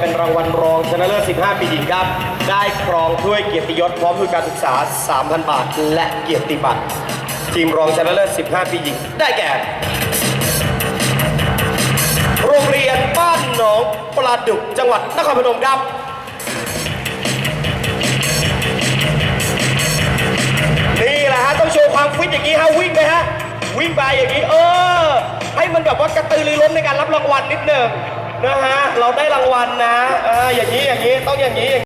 เป็นรางวัลรองชนะเลิศ 15 ปีหญิงครับ ได้ครองถ้วยเกียรติยศพร้อมทุนการศึกษา 3,000 บาท และเกียรติบัตรทีมรองชนะเลิศ 15 ปีหญิง ได้แก่ โรงเรียนบ้านหนองปลาดุกจังหวัดนครพนมครับนี่แหละฮะต้องโชว์ความฟิตอย่างนี้ฮะวิ่งไปฮะวิ่งไปอย่างนี้เออ ให้มันแบบว่ากระตือรือร้นในการรับรางวัลนิดหนึ่ง นะฮะ เราได้รางวัลนะอ่าอย่างนี้อย่างนี้ต้องอย่างนี้